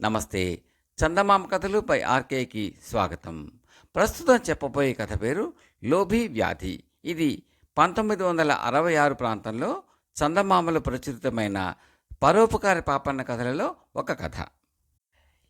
నమస్తే. చందమామ కథలు పై ఆర్కేకి స్వాగతం. ప్రస్తుతం చెప్పబోయే కథ పేరు లోభీ వ్యాధి. ఇది పంతొమ్మిది వందల అరవై ఆరు ప్రాంతంలో చందమామలు ప్రచురితమైన పరోపకారి పాపన్న కథలలో ఒక కథ.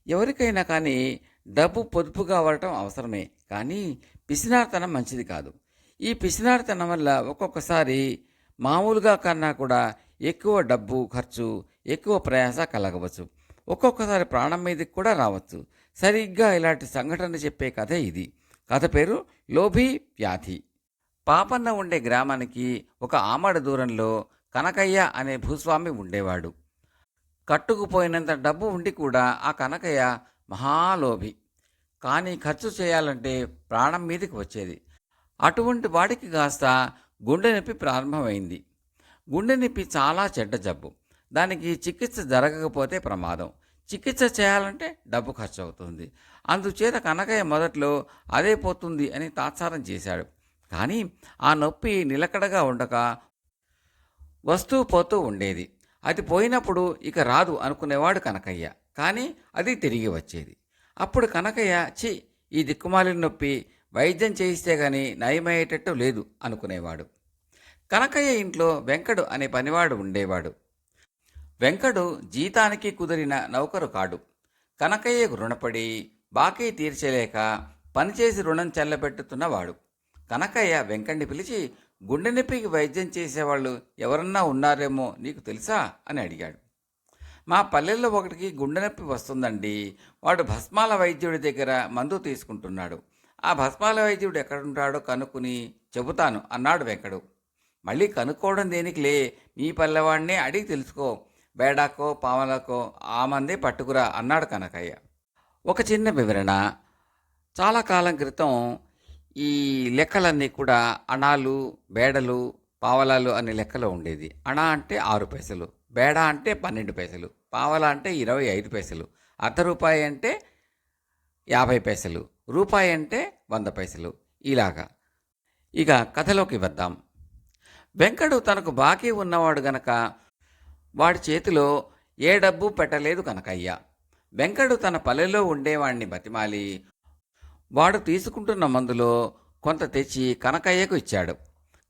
ఎవరికైనా కానీ డబ్బు పొదుపుగా అవ్వటం అవసరమే కానీ పిసినార్తనం మంచిది కాదు. ఈ పిసినార్తనం వల్ల ఒక్కొక్కసారి మామూలుగా కన్నా కూడా ఎక్కువ డబ్బు ఖర్చు ఎక్కువ ప్రయాస కలగవచ్చు. ఒక్కొక్కసారి ప్రాణం మీదకి కూడా రావచ్చు. సరిగ్గా ఇలాంటి సంఘటన చెప్పే కథ ఇది. కథ పేరు లోభి వ్యాధి. పాపన్న ఉండే గ్రామానికి ఒక ఆమడ దూరంలో కనకయ్య అనే భూస్వామి ఉండేవాడు. కట్టుకుపోయినంత డబ్బు ఉండి కూడా ఆ కనకయ్య మహాలోభి. కానీ ఖర్చు చేయాలంటే ప్రాణం మీదకి వచ్చేది. అటువంటి వాడికి కాస్త గుండె నొప్పి ప్రారంభమైంది. గుండె నొప్పి చాలా చెడ్డ జబ్బు. దానికి చికిత్స జరగకపోతే ప్రమాదం. చికిత్స చేయాలంటే డబ్బు ఖర్చు అవుతుంది అందుచేత కనకయ్య మొదట్లో అదే పోతుంది అని తాత్సారం చేశాడు. కానీ ఆ నొప్పి నిలకడగా ఉండక వస్తూ పోతూ ఉండేది. అది పోయినప్పుడు ఇక రాదు అనుకునేవాడు కనకయ్య. కానీ అది తిరిగి వచ్చేది. అప్పుడు కనకయ్య చి ఈ దిక్కుమాలిన నొప్పి వైద్యం చేయిస్తే గాని నయమయ్యేటట్టు లేదు అనుకునేవాడు. కనకయ్య ఇంట్లో వెంకడు అనే పనివాడు ఉండేవాడు. వెంకడు జీతానికి కుదిరిన నౌకరు కాడు. కనకయ్యకు రుణపడి బాకీ తీర్చలేక పనిచేసి రుణం చెల్లబెట్టుతున్నవాడు కనకయ్య వెంకణ్ణి పిలిచి గుండె నొప్పికి వైద్యం చేసేవాళ్ళు ఎవరన్నా ఉన్నారేమో నీకు తెలుసా? అని అడిగాడు. మా పల్లెల్లో ఒకటికి గుండె నొప్పి వస్తుందండి. వాడు భస్మాల వైద్యుడి దగ్గర మందు తీసుకుంటున్నాడు. ఆ భస్మాల వైద్యుడు ఎక్కడుంటాడో కనుక్కుని చెబుతాను అన్నాడు వెంకడు. మళ్ళీ కనుక్కోవడం దేనికిలే? మీ పల్లెవాడినే అడిగి తెలుసుకో. బేడాకో పావలకో ఆ మంది పట్టుకురా అన్నాడు కనకయ్య. ఒక చిన్న వివరణ. చాలా కాలం క్రితం ఈ లెక్కలన్నీ కూడా అణాలు బేడలు పావలాలు అనే లెక్కలో ఉండేది. అణ అంటే ఆరు పైసలు బేడ అంటే పన్నెండు పైసలు పావల అంటే ఇరవై ఐదు పైసలు అర్ధ రూపాయి అంటే యాభై పైసలు రూపాయి అంటే వంద పైసలు ఇలాగా. ఇక కథలోకి వద్దాం. వెంకడు తనకు బాకీ ఉన్నవాడు గనక వాడి చేతిలో ఏ డబ్బు పెట్టలేదు కనకయ్య. వెంకడు తన పల్లెలో ఉండేవాణ్ణి బతిమాలి. వాడు తీసుకుంటున్న మందులో కొంత తెచ్చి కనకయ్యకు ఇచ్చాడు.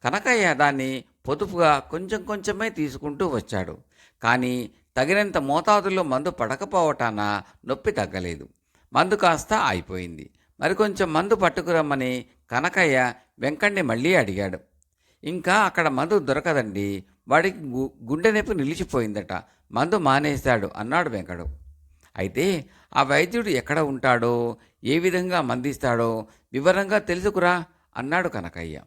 కనకయ్య దాన్ని పొదుపుగా కొంచెం కొంచెమే తీసుకుంటూ వచ్చాడు. కానీ తగినంత మోతాదులో మందు పడకపోవటాన నొప్పి తగ్గలేదు. మందు కాస్త అయిపోయింది మరికొంచెం మందు పట్టుకురమ్మని కనకయ్య వెంకణ్ణి మళ్ళీ అడిగాడు. ఇంకా అక్కడ మందు దొరకదండి. వాడికి గు- గుండె నొప్పి నిలిచిపోయిందట. మందు మానేశాడు అన్నాడు వెంకడు. అయితే ఆ వైద్యుడు ఎక్కడ ఉంటాడో ఏ విధంగా మందిస్తాడో వివరంగా తెలుసుకురా అన్నాడు కనకయ్య.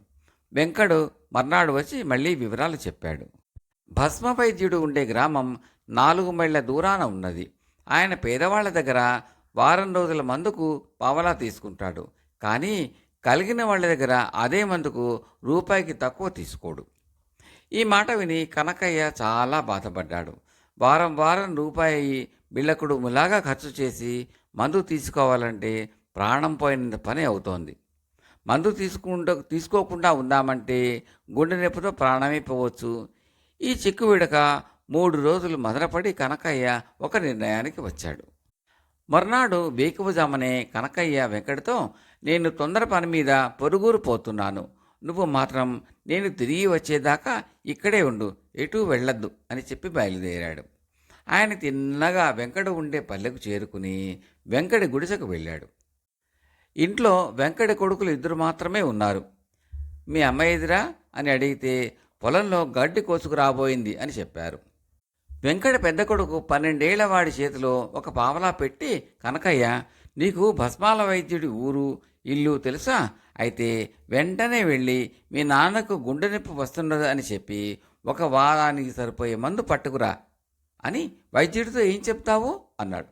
వెంకడు మర్నాడు వచ్చి మళ్ళీ వివరాలు చెప్పాడు. భస్మ వైద్యుడు ఉండే గ్రామం నాలుగు మైళ్ళ దూరాన ఉన్నది. ఆయన పేదవాళ్ళ దగ్గర వారం రోజుల మందుకు పావలా తీసుకుంటాడు. కానీ కలిగిన వాళ్ళ దగ్గర అదే మందుకు రూపాయికి తక్కువ తీసుకోడు. ఈ మాట విని కనకయ్య చాలా బాధపడ్డాడు. వారం వారం రూపాయి బిళ్ళకుడు ములాగా ఖర్చు చేసి మందు తీసుకోవాలంటే ప్రాణం పోయినంత పని అవుతోంది. మందు తీసుకుంట తీసుకోకుండా ఉందామంటే గుండె నొప్పితో ప్రాణమే పోవచ్చు. ఈ చిక్కు విడక మూడు రోజులు మదనపడి కనకయ్య ఒక నిర్ణయానికి వచ్చాడు. మర్నాడు వేకువజామనే కనకయ్య వెంకటతో నేను తొందర పని మీద పొరుగురు పోతున్నాను. నువ్వు మాత్రం నేను తిరిగి వచ్చేదాకా ఇక్కడే ఉండు ఎటూ వెళ్ళొద్దు అని చెప్పి బయలుదేరాడు. ఆయన తిన్నగా వెంకడు ఉండే పల్లెకు చేరుకుని వెంకడి గుడిసెకు వెళ్ళాడు. ఇంట్లో వెంకడి కొడుకులు ఇద్దరు మాత్రమే ఉన్నారు. మీ అమ్మాయిదిరా అని అడిగితే పొలంలో గడ్డి కోసుకురాబోయింది అని చెప్పారు. వెంకట పెద్ద కొడుకు పన్నెండేళ్ళ వాడి చేతిలో ఒక పావలా పెట్టి కనకయ్య నీకు భస్మాల వైద్యుడి ఊరు ఇల్లు తెలుసా? అయితే వెంటనే వెళ్ళి మీ నాన్నకు గుండె నొప్పి వస్తున్నది అని చెప్పి ఒక వారానికి సరిపోయే మందు పట్టుకురా అని వైద్యుడితో ఏం చెప్తావు? అన్నాడు.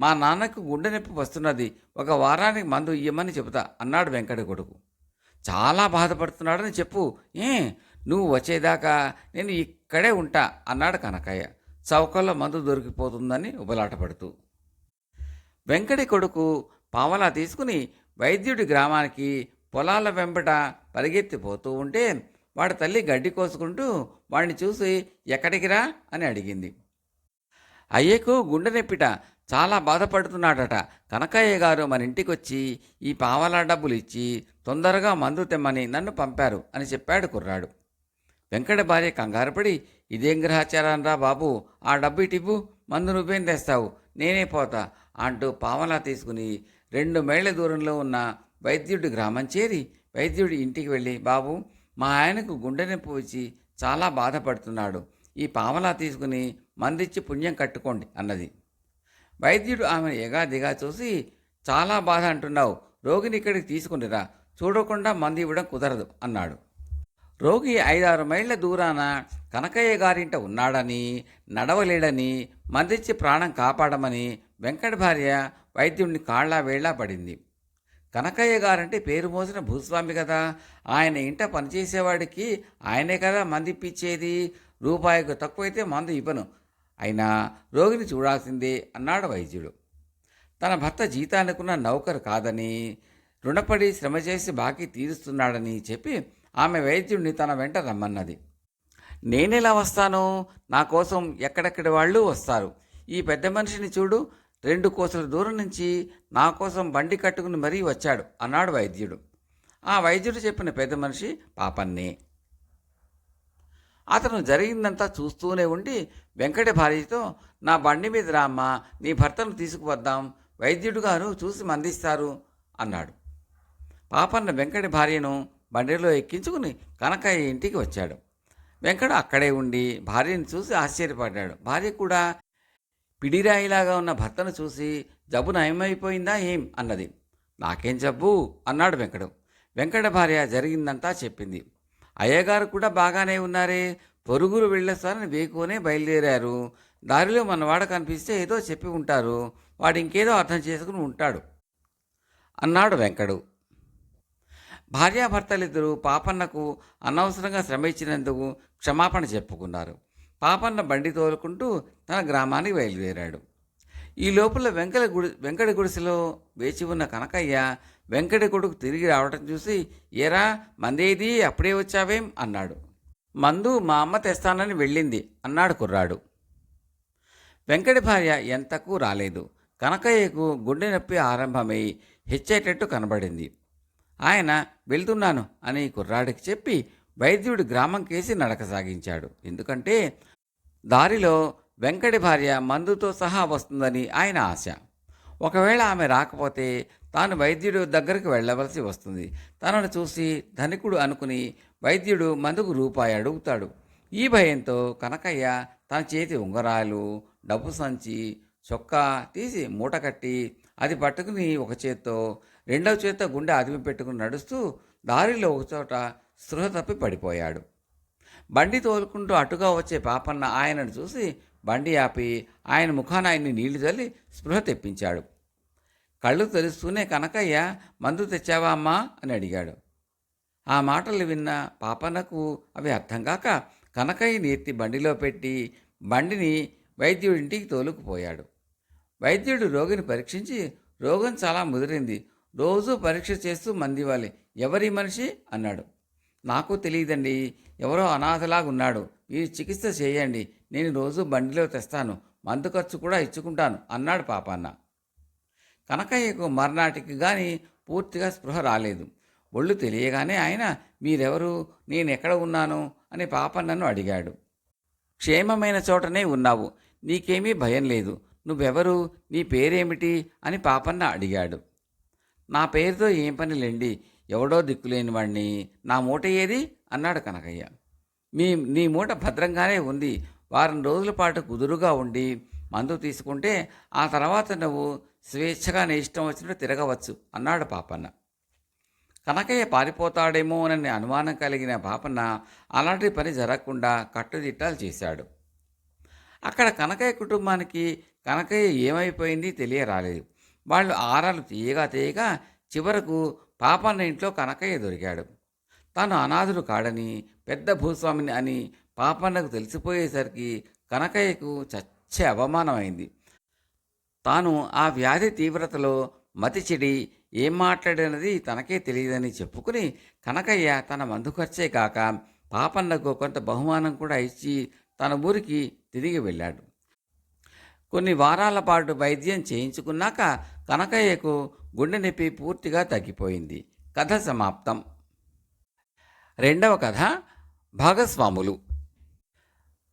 మా నాన్నకు గుండె నొప్పి వస్తున్నది ఒక వారానికి మందు ఇయ్యమని చెబుతా అన్నాడు వెంకట కొడుకు. చాలా బాధపడుతున్నాడని చెప్పు. ఏ నువ్వు వచ్చేదాకా నేను ఇక్కడే ఉంటా అన్నాడు కనకయ్య. చౌకల్లో మందు దొరికిపోతుందని ఉబలాటపడుతూ. వెంకటి కొడుకు పావలా తీసుకుని వైద్యుడి గ్రామానికి పొలాల వెంబట పరిగెత్తిపోతూ ఉంటే వాడి తల్లి గడ్డి కోసుకుంటూ వాడిని చూసి ఎక్కడికి రా అని అడిగింది. అయ్యకు గుండె నొప్పిట చాలా బాధపడుతున్నాడట. కనకయ్య గారు మన ఇంటికి వచ్చి ఈ పావలా డబ్బులు ఇచ్చి తొందరగా మందు తెమ్మని నన్ను పంపారు అని చెప్పాడు కుర్రాడు. వెంకట భార్య కంగారుపడి ఇదేం గ్రహచారం రా బాబు ఆ డబ్బు ఇటివ్వు మందు నువ్వేం తెస్తావు నేనే పోతా అంటూ పావలా తీసుకుని రెండు మైళ్ళ దూరంలో ఉన్న వైద్యుడి గ్రామం చేరి వైద్యుడి ఇంటికి వెళ్ళి బాబు మా ఆయనకు గుండె నొప్పి వచ్చి చాలా బాధపడుతున్నాడు. ఈ పావలా తీసుకుని మందిచ్చి పుణ్యం కట్టుకోండి అన్నది. వైద్యుడు ఆమెను ఎగాదిగా చూసి చాలా బాధ అంటున్నావు. రోగిని ఇక్కడికి తీసుకునిరా చూడకుండా మంది ఇవ్వడం కుదరదు అన్నాడు. రోగి ఐదారు మైళ్ళ దూరాన కనకయ్య గారింట ఉన్నాడని నడవలేడని మందిచ్చి ప్రాణం కాపాడమని వెంకట భార్య వైద్యుడిని కాళ్ళ వేళ్ళ పడింది. కనకయ్య గారంటే పేరు మోసిన భూస్వామి కదా. ఆయన ఇంట పనిచేసేవాడికి ఆయనే కదా మంది ఇప్పించేది రూపాయికి తక్కువైతే మందు ఇవ్వను. అయినా రోగిని చూడాల్సిందే అన్నాడు వైద్యుడు. తన భర్త జీతానుకున్న నౌకరు కాదని రుణపడి శ్రమ చేసి బాకీ తీరుస్తున్నాడని చెప్పి ఆమె వైద్యుడిని తన వెంట రమ్మన్నది. నేనెలా వస్తాను? నా కోసం ఎక్కడెక్కడి వాళ్ళు వస్తారు? ఈ పెద్ద మనిషిని చూడు రెండు కోసల దూరం నుంచి నా కోసం బండి కట్టుకుని మరీ వచ్చాడు అన్నాడు వైద్యుడు. ఆ వైద్యుడు చెప్పిన పెద్ద మనిషి పాపన్నే. అతను జరిగిందంతా చూస్తూనే ఉండి వెంకట భార్యతో నా బండి మీద రామ్మ నీ భర్తను తీసుకువద్దాం వైద్యుడు గారు చూసి మందిస్తారు అన్నాడు. పాపన్న వెంకట భార్యను బండిలో ఎక్కించుకుని కనకయ్య ఇంటికి వచ్చాడు. వెంకట అక్కడే ఉండి భార్యను చూసి ఆశ్చర్యపడ్డాడు. భార్య కూడా పిడిరాయిలాగా ఉన్న భర్తను చూసి జబ్బు నయమైపోయిందా ఏం? అన్నది. నాకేం జబ్బు? అన్నాడు వెంకడు. వెంకట భార్య జరిగిందంతా చెప్పింది. అయ్యగారు కూడా బాగానే ఉన్నారే. పొరుగురు వెళ్ళేస్తారని వేకునే బయలుదేరారు. దారిలో మనవాడ కనిపిస్తే ఏదో చెప్పి ఉంటారు. వాడు ఇంకేదో అర్థం చేసుకుని ఉంటాడు. అన్నాడు వెంకడు. భార్యాభర్తలిద్దరూ పాపన్నకు అనవసరంగా శ్రమ ఇచ్చినందుకు క్షమాపణ చెప్పుకున్నారు. పాపన్న బండి తోలుకుంటూ తన గ్రామానికి బయలుదేరాడు. ఈ లోపల వెంకట గుడి వెంకట గుడిసెలో వేచి ఉన్న కనకయ్య వెంకట కొడుకు తిరిగి రావటం చూసి ఏరా మందేది? అప్పుడే వచ్చావేం? అన్నాడు. మందు మా అమ్మ తెస్తానని వెళ్ళింది అన్నాడు కుర్రాడు. వెంకటి భార్య ఎంతకు రాలేదు. కనకయ్యకు గుండె నొప్పి ఆరంభమై హెచ్చేటట్టు కనబడింది. ఆయన వెళ్తున్నాను అని కుర్రాడికి చెప్పి వైద్యుడి గ్రామం కేసి నడక సాగించాడు. ఎందుకంటే దారిలో వెంకటి భార్య మందుతో సహా వస్తుందని ఆయన ఆశ. ఒకవేళ ఆమె రాకపోతే తాను వైద్యుడు దగ్గరికి వెళ్ళవలసి వస్తుంది. తనను చూసి ధనికుడు అనుకుని వైద్యుడు మందుకు రూపాయి అడుగుతాడు. ఈ భయంతో కనకయ్య తన చేతి ఉంగరాలు డబ్బు సంచి చొక్కా తీసి మూట కట్టి అది పట్టుకుని ఒక చేత్తో రెండవ చేత్తో గుండె అదిమి పెట్టుకుని నడుస్తూ దారిలో ఒకచోట స్పృహ తప్పి పడిపోయాడు. బండి తోలుకుంటూ అటుగా వచ్చే పాపన్న ఆయనను చూసి బండి ఆపి ఆయన ముఖాన ఆయన్ని నీళ్ళు చల్లి స్పృహ తెప్పించాడు. కళ్ళు తెరుస్తూనే కనకయ్య మందు తెచ్చావా అమ్మా? అని అడిగాడు. ఆ మాటలు విన్న పాపన్నకు అవి అర్థం కాక కనకయ్యని ఎత్తి బండిలో పెట్టి బండిని వైద్యుడింటికి తోలుకుపోయాడు. వైద్యుడు రోగిని పరీక్షించి రోగం చాలా ముదిరింది. రోజు పరీక్ష చేస్తూ మందివ్వాలి ఎవరి మనిషి? అన్నాడు. నాకు తెలియదండి. ఎవరో అనాథలాగా ఉన్నాడు. మీరు చికిత్స చేయండి. నేను రోజు బండిలో తెస్తాను. మందు ఖర్చు కూడా ఇచ్చుకుంటాను అన్నాడు పాపన్న. కనకయ్యకు మర్నాటికి కానీ పూర్తిగా స్పృహ రాలేదు. ఒళ్ళు తెలియగానే ఆయన మీరెవరు? నేను ఎక్కడ ఉన్నాను? అని పాపన్నను అడిగాడు. క్షేమమైన చోటనే ఉన్నావు. నీకేమీ భయం లేదు. నువ్వెవరు? నీ పేరేమిటి? అని పాపన్న అడిగాడు. నా పేరుతో ఏం పని లేండి ఎవడో దిక్కులేని వాణ్ణి నా మూట ఏది? అన్నాడు కనకయ్య. మీ నీ మూట భద్రంగానే ఉంది. వారం రోజుల పాటు కుదురుగా ఉండి మందు తీసుకుంటే ఆ తర్వాత నువ్వు స్వేచ్ఛగా నీ ఇష్టం వచ్చినట్టు తిరగవచ్చు అన్నాడు పాపన్న. కనకయ్య పారిపోతాడేమోనని అనుమానం కలిగిన పాపన్న అలాంటి పని జరగకుండా కట్టుదిట్టాలు చేశాడు. అక్కడ కనకయ్య కుటుంబానికి కనకయ్య ఏమైపోయింది తెలియరాలేదు. వాళ్ళు ఆరాలు తీయగా తీయగా చివరకు పాపన్న ఇంట్లో కనకయ్య దొరికాడు. తాను అనాథుడు కాడని పెద్ద భూస్వామిని అని పాపన్నకు తెలిసిపోయేసరికి కనకయ్యకు చచ్చే అవమానమైంది. తాను ఆ వ్యాధి తీవ్రతలో మతి చెడి ఏం మాట్లాడినది తనకే తెలియదని చెప్పుకుని కనకయ్య తన మందు ఖర్చే కాక పాపన్నకు కొంత బహుమానం కూడా ఇచ్చి తన ఊరికి తిరిగి వెళ్ళాడు. కొన్ని వారాల పాటు వైద్యం చేయించుకున్నాక కనకయ్యకు గుండె నొప్పి పూర్తిగా తగ్గిపోయింది. కథ సమాప్తం. రెండవ కథ భాగస్వాములు.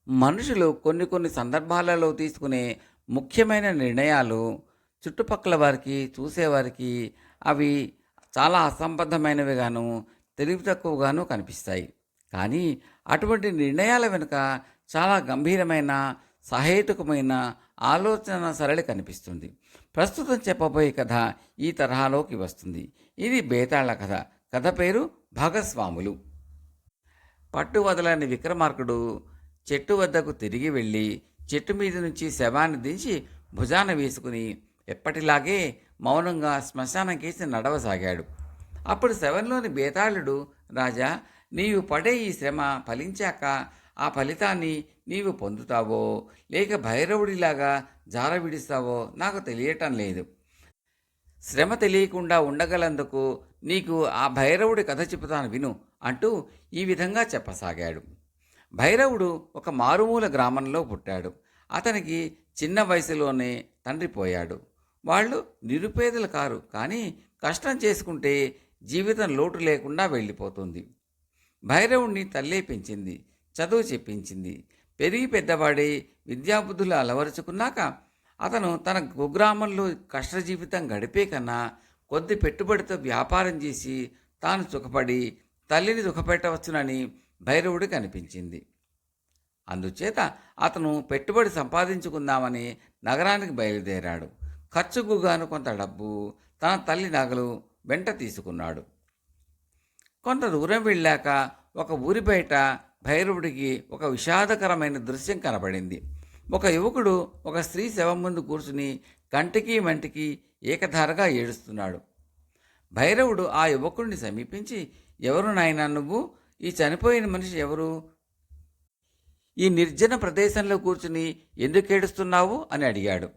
మనుషులు కొన్ని కొన్ని సందర్భాలలో తీసుకునే ముఖ్యమైన నిర్ణయాలు చుట్టుపక్కల వారికి చూసేవారికి అవి చాలా అసంబద్ధమైనవిగాను తెలివి తక్కువగాను కనిపిస్తాయి. కానీ అటువంటి నిర్ణయాల వెనుక చాలా గంభీరమైన సహేతుకమైన ఆలోచన సరళి కనిపిస్తుంది. ప్రస్తుతం చెప్పబోయే కథ ఈ తరహాలోకి వస్తుంది. ఇది బేతాళ కథ. కథ పేరు భాగస్వాములు. పట్టు వదలని విక్రమార్కుడు చెట్టు వద్దకు తిరిగి వెళ్ళి చెట్టు మీద నుంచి శవాన్ని దించి భుజాన వేసుకుని ఎప్పటిలాగే మౌనంగా శ్మశానం కేసి నడవసాగాడు. అప్పుడు శవంలోని బేతాళుడు రాజా నీవు పడే ఈ శ్రమ ఫలించాక ఆ ఫలితాన్ని నీవు పొందుతావో లేక భైరవుడిలాగా జార విడిస్తావో నాకు తెలియటం లేదు. శ్రమ తెలియకుండా ఉండగలందుకు నీకు ఆ భైరవుడి కథ చెబుతాను విను అంటూ ఈ విధంగా చెప్పసాగాడు. భైరవుడు ఒక మారుమూల గ్రామంలో పుట్టాడు. అతనికి చిన్న వయసులోనే తండ్రి పోయాడు. వాళ్ళు నిరుపేదలు కారు కానీ కష్టం చేసుకుంటే జీవితం లోటు లేకుండా వెళ్ళిపోతుంది. భైరవుణ్ణి తల్లే పెంచింది చదువు చెప్పించింది పెరిగి పెద్దవాడి విద్యాబుద్ధులు అలవరుచుకున్నాక అతను తన కుగ్రామంలో కష్ట జీవితం గడిపే కన్నా కొద్ది పెట్టుబడితో వ్యాపారం చేసి తాను సుఖపడి తల్లిని సుఖపెట్టవచ్చునని భైరవుడికి అనిపించింది అందుచేత అతను పెట్టుబడి సంపాదించుకుందామని నగరానికి బయలుదేరాడు. ఖర్చుకు గాను కొంత డబ్బు తన తల్లి నగలు వెంట తీసుకున్నాడు. కొంత దూరం వెళ్ళాక ఒక ఊరి బయట భైరవుడికి ఒక విషాదకరమైన దృశ్యం కనబడింది. ఒక యువకుడు ఒక స్త్రీ శవం ముందు కూర్చుని కంటికి మంటికి ఏకధారగా ఏడుస్తున్నాడు. భైరవుడు ఆ యువకుడిని సమీపించి ఎవరు నాయనా నువ్వు? ఈ చనిపోయిన మనిషి ఎవరు? ఈ నిర్జన ప్రదేశంలో కూర్చుని ఎందుకు ఏడుస్తున్నావు? అని అడిగాడు.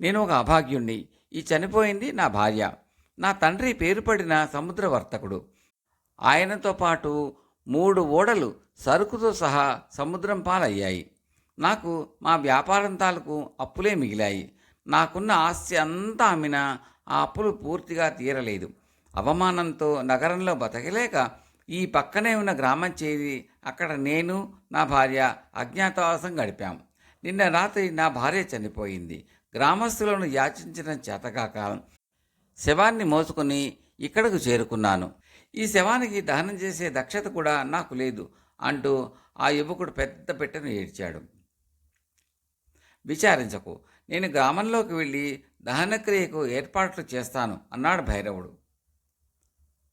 నేను ఒక అభాగ్యుణ్ణి. ఈ చనిపోయింది నా భార్య. నా తండ్రి పేరుపడిన సముద్ర వర్తకుడు ఆయనతో పాటు మూడు ఓడలు సరుకుతో సహా సముద్రం పాలయ్యాయి. నాకు మా వ్యాపారం తాలకు అప్పులే మిగిలాయి. నాకున్న ఆస్తి అంతా అమ్మినా ఆ అప్పులు పూర్తిగా తీరలేదు. అవమానంతో నగరంలో బతకలేక ఈ పక్కనే ఉన్న గ్రామం చేరి అక్కడ నేను నా భార్య అజ్ఞాతవాసం గడిపాం. నిన్న రాత్రి నా భార్య చనిపోయింది. గ్రామస్తులను యాచించిన చేతకాక శవాన్ని మోసుకొని ఇక్కడకు చేరుకున్నాను. ఈ శవానికి దహనం చేసే దక్షత కూడా నాకు లేదు అంటూ ఆ యువకుడు పెద్ద పెట్టెను ఏడ్చాడు. విచారించకు నేను గ్రామంలోకి వెళ్ళి దహనక్రియకు ఏర్పాట్లు చేస్తాను అన్నాడు భైరవుడు.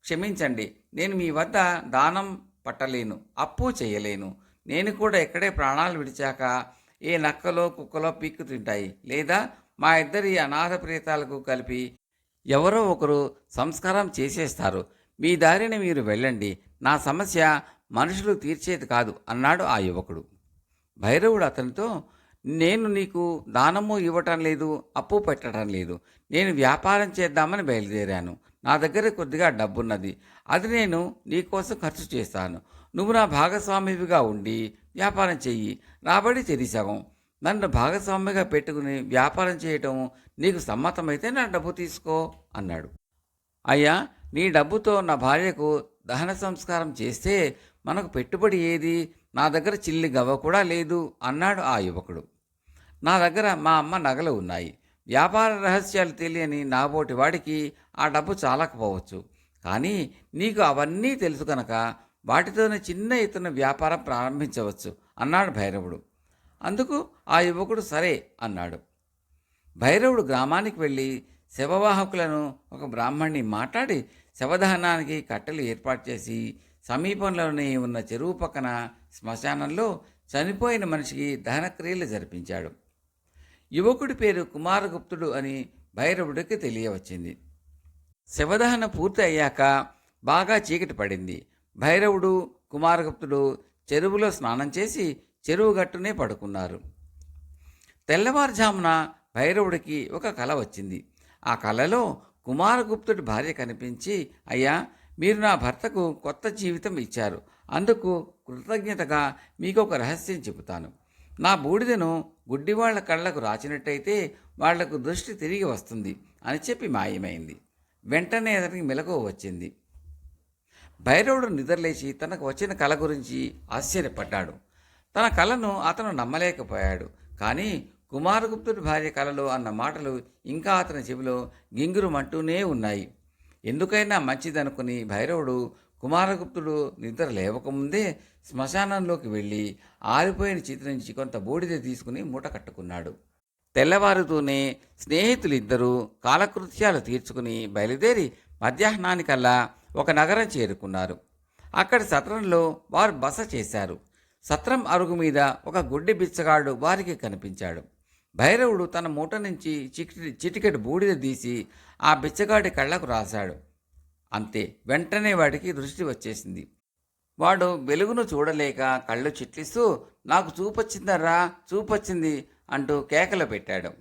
క్షమించండి నేను మీ వద్ద దానం పట్టలేను అప్పు చేయలేను నేను కూడా ఇక్కడే ప్రాణాలు విడిచాక ఏ నక్కలో కుక్కలో పీక్కు తింటాయి లేదా మా ఇద్దరి అనాథ ప్రేతాలకు కలిపి ఎవరో ఒకరు సంస్కారం చేసేస్తారు మీ దారిని మీరు వెళ్ళండి. నా సమస్య మనుషులు తీర్చేది కాదు అన్నాడు ఆ యువకుడు. భైరవుడు అతనితో నేను నీకు దానము ఇవ్వటం లేదు అప్పు పెట్టడం లేదు. నేను వ్యాపారం చేద్దామని బయలుదేరాను. నా దగ్గర కొద్దిగా డబ్బున్నది. అది నేను నీకోసం ఖర్చు చేస్తాను. నువ్వు నా భాగస్వామివిగా ఉండి వ్యాపారం చెయ్యి. రాబడి చెరిసగం నన్ను భాగస్వామిగా పెట్టుకుని వ్యాపారం చేయటం నీకు సమ్మతమైతే నా డబ్బు తీసుకో అన్నాడు. అయ్యా నీ డబ్బుతో నా భార్యకు దహన సంస్కారం చేస్తే మనకు పెట్టుబడి ఏది? నా దగ్గర చిల్లి గవ్వ కూడా లేదు అన్నాడు ఆ యువకుడు. నా దగ్గర మా అమ్మ నగలు ఉన్నాయి. వ్యాపార రహస్యాలు తెలియని నాబోటి వాడికి ఆ డబ్బు చాలకపోవచ్చు. కానీ నీకు అవన్నీ తెలుసు కనుక వాటితోనే చిన్న ఇతను వ్యాపారం ప్రారంభించవచ్చు అన్నాడు భైరవుడు. అందుకు ఆ యువకుడు సరే అన్నాడు. భైరవుడు గ్రామానికి వెళ్ళి శవవాహకులను ఒక బ్రాహ్మణ్ణి మాట్లాడి శవదహనానికి కట్టెలు ఏర్పాటు చేసి సమీపంలోనే ఉన్న చెరువు పక్కన శ్మశానంలో చనిపోయిన మనిషికి దహనక్రియలు జరిపించాడు. యువకుడి పేరు కుమారగుప్తుడు అని భైరవుడికి తెలియవచ్చింది. శవదహన పూర్తి అయ్యాక బాగా చీకటి పడింది. భైరవుడు కుమారగుప్తుడు చెరువులో స్నానం చేసి చెరువు గట్టునే పడుకున్నారు. తెల్లవారుజామున భైరవుడికి ఒక కల వచ్చింది. ఆ కలలో కుమారగుప్తుడి భార్య కనిపించి అయ్యా మీరు నా భర్తకు కొత్త జీవితం ఇచ్చారు. అందుకు కృతజ్ఞతగా మీకు ఒక రహస్యం చెబుతాను. నా బూడిదను గుడ్డివాళ్ళ కళ్ళకు రాచినట్టయితే వాళ్ళకు దృష్టి తిరిగి వస్తుంది అని చెప్పి మాయమైంది. వెంటనే అతనికి మెలకువ వచ్చింది. భైరవుడు నిద్రలేచి తనకు వచ్చిన కళ గురించి ఆశ్చర్యపడ్డాడు. తన కళను అతను నమ్మలేకపోయాడు. కానీ కుమారగుప్తుడి భార్య కలలో అన్న మాటలు ఇంకా అతని చెవిలో గింగురుమంటూనే ఉన్నాయి. ఎందుకైనా మంచిదనుకుని భైరవుడు కుమారగుప్తుడు నిద్ర లేవకముందే శ్మశానంలోకి వెళ్ళి ఆరిపోయిన చేతి నుంచి కొంత బూడిద తీసుకుని మూట కట్టుకున్నాడు. తెల్లవారుతూనే స్నేహితులిద్దరూ కాలకృత్యాలు తీర్చుకుని బయలుదేరి మధ్యాహ్నానికల్లా ఒక నగరం చేరుకున్నారు. అక్కడి సత్రంలో వారు బస చేశారు. సత్రం అరుగు మీద ఒక గుడ్డి బిచ్చగాడు వారికి కనిపించాడు. భైరవుడు తన మూట నుంచి చిటి చిటికెట్ బూడిద తీసి ఆ బిచ్చగాడి కళ్ళకు రాశాడు. అంతే వెంటనే వాడికి దృష్టి వచ్చేసింది. వాడు వెలుగును చూడలేక కళ్ళు చిట్లిస్తూ నాకు చూపొచ్చిందర్రా చూపొచ్చింది అంటూ కేకలు పెట్టాడు.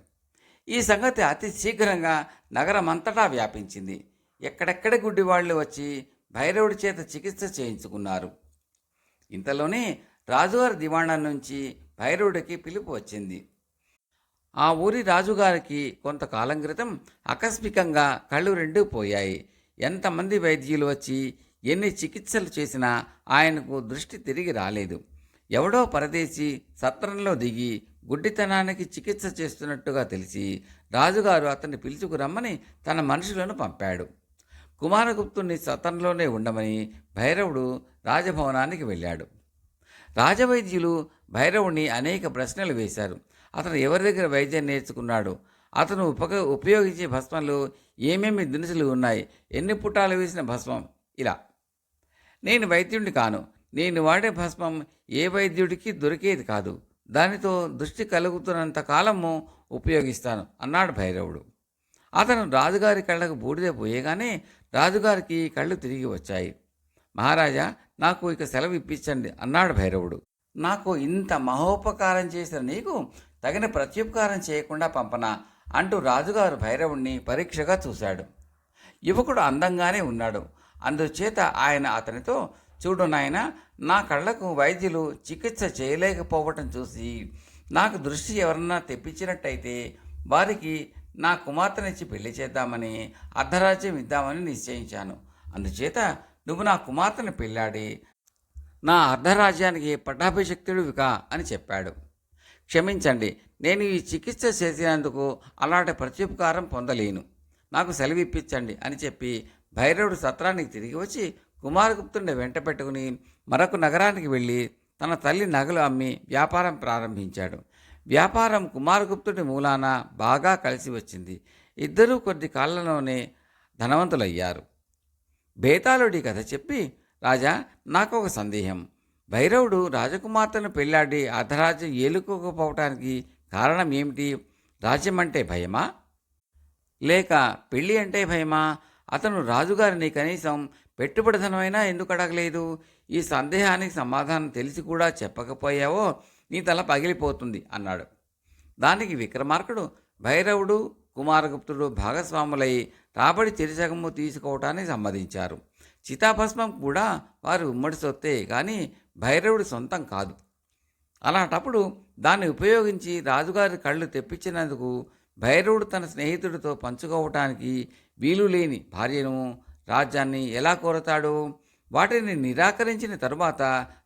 ఈ సంగతి అతి శీఘ్రంగా నగరమంతటా వ్యాపించింది. ఎక్కడెక్కడ గుడ్డివాళ్ళు వచ్చి భైరవుడి చేత చికిత్స చేయించుకున్నారు. ఇంతలోనే రాజువారి దివాణం నుంచి భైరవుడికి పిలుపు వచ్చింది. ఆ ఊరి రాజుగారికి కొంతకాలం క్రితం ఆకస్మికంగా కళ్ళు రెండూ పోయాయి. ఎంతమంది వైద్యులు వచ్చి ఎన్ని చికిత్సలు చేసినా ఆయనకు దృష్టి తిరిగి రాలేదు. ఎవడో పరదేశి సత్రంలో దిగి గుడ్డితనానికి చికిత్స చేస్తున్నట్టుగా తెలిసి రాజుగారు అతన్ని పిలుచుకురమ్మని తన మనుషులను పంపాడు. కుమారగుప్తుని సత్రంలోనే ఉండమని భైరవుడు రాజభవనానికి వెళ్ళాడు. రాజవైద్యులు భైరవుణ్ణి అనేక ప్రశ్నలు వేశారు. అతను ఎవరి దగ్గర వైద్యం నేర్చుకున్నాడు? అతను ఉపక ఉపయోగించే భస్మంలో ఏమేమి దినుసులు ఉన్నాయి? ఎన్ని పుటాలు వేసిన భస్మం? ఇలా. నేను వైద్యుడిని కాను. నేను వాడే భస్మం ఏ వైద్యుడికి దొరికేది కాదు. దానితో దృష్టి కలుగుతున్నంత కాలము ఉపయోగిస్తాను అన్నాడు భైరవుడు. అతను రాజుగారి కళ్ళకు బూడిద పోయగానే రాజుగారికి కళ్ళు తిరిగి వచ్చాయి. మహారాజా నాకు ఇక సెలవు ఇప్పించండి అన్నాడు భైరవుడు. నాకు ఇంత మహోపకారం చేసిన నీకు తగిన ప్రత్యుపకారం చేయకుండా పంపనా అంటూ రాజుగారు భైరవుణ్ణి పరీక్షగా చూశాడు. యువకుడు అందంగానే ఉన్నాడు. అందుచేత ఆయన అతనితో చూడు నాయన నా కళ్ళకు వైద్యులు చికిత్స చేయలేకపోవటం చూసి నాకు దృష్టి ఎవరన్నా తెప్పించినట్టయితే వారికి నా కుమార్తెనిచ్చి పెళ్ళి చేద్దామని అర్ధరాజ్యం ఇద్దామని నిశ్చయించాను. అందుచేత నువ్వు నా కుమార్తెను పెళ్ళాడి నా అర్ధరాజ్యానికి పట్టాభిషక్తుడివికా అని చెప్పాడు. క్షమించండి. నేను ఈ చికిత్స చేసినందుకు అలాంటి ప్రత్యుపకారం పొందలేను. నాకు సెలవు ఇప్పించండి అని చెప్పి భైరవుడు సత్రానికి తిరిగి వచ్చి కుమారగుప్తుడిని వెంట పెట్టుకుని మరొక నగరానికి వెళ్ళి తన తల్లి నగలు అమ్మి వ్యాపారం ప్రారంభించాడు. వ్యాపారం కుమారగుప్తుడి మూలాన బాగా కలిసి వచ్చింది. ఇద్దరూ కొద్ది కాలంలోనే ధనవంతులయ్యారు. బేతాళుడి కథ చెప్పి రాజా నాకు ఒక సందేహం. భైరవుడు రాజకుమార్తెను పెళ్ళాడి అర్ధరాజ్యం ఏలుకోకపోవటానికి కారణం ఏమిటి? రాజ్యం అంటే భయమా? లేక పెళ్ళి అంటే భయమా? అతను రాజుగారిని కనీసం పెట్టుబడి ధనమైనా ఎందుకు అడగలేదు? ఈ సందేహానికి సమాధానం తెలిసి కూడా చెప్పకపోయావో నీ తల పగిలిపోతుంది అన్నాడు. దానికి విక్రమార్కుడు భైరవుడు కుమారగుప్తుడు భాగస్వాములై రాబడి చిరుసగము తీసుకోవటానికి సమ్మతించారు. చితాభస్మం కూడా వారు ఉమ్మడి సొత్తే కానీ భైరవుడి సొంతం కాదు. అలాంటప్పుడు దాన్ని ఉపయోగించి రాజుగారి కళ్ళు తెప్పించినందుకు భైరవుడు తన స్నేహితుడితో పంచుకోవటానికి వీలు లేని భార్యను రాజ్యాన్ని ఎలా కోరతాడు? వాటిని నిరాకరించిన తరువాత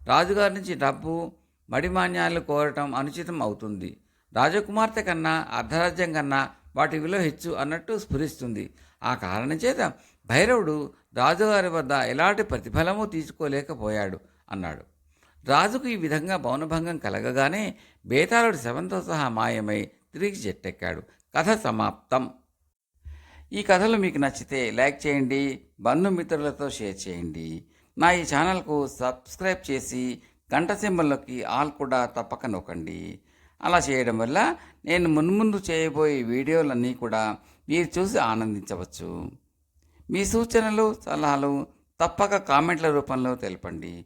రాజుగారి నుంచి డబ్బు మడిమాన్యాలు కోరటం అనుచితం అవుతుంది. రాజకుమార్తె కన్నా అర్ధరాజ్యం కన్నా వాటి విలువ హెచ్చు అన్నట్టు స్ఫురిస్తుంది. ఆ కారణం చేత భైరవుడు రాజుగారి వద్ద ఎలాంటి ప్రతిఫలమూ తీసుకోలేకపోయాడు అన్నాడు. రాజుకు ఈ విధంగా మౌనభంగం కలగగానే బేతాళుడు శవంతో సహా మాయమై తిరిగి చెట్టెక్కాడు కథ సమాప్తం. ఈ కథలు మీకు నచ్చితే లైక్ చేయండి బంధుమిత్రులతో షేర్ చేయండి. నా ఈ ఛానల్కు సబ్స్క్రైబ్ చేసి గంట సింబల్లోకి ఆల్ కూడా తప్పక నొక్కండి. అలా చేయడం వల్ల నేను మున్ముందు చేయబోయే వీడియోలన్నీ కూడా మీరు చూసి ఆనందించవచ్చు. మీ సూచనలు సలహాలు తప్పక కామెంట్ల రూపంలో తెలపండి.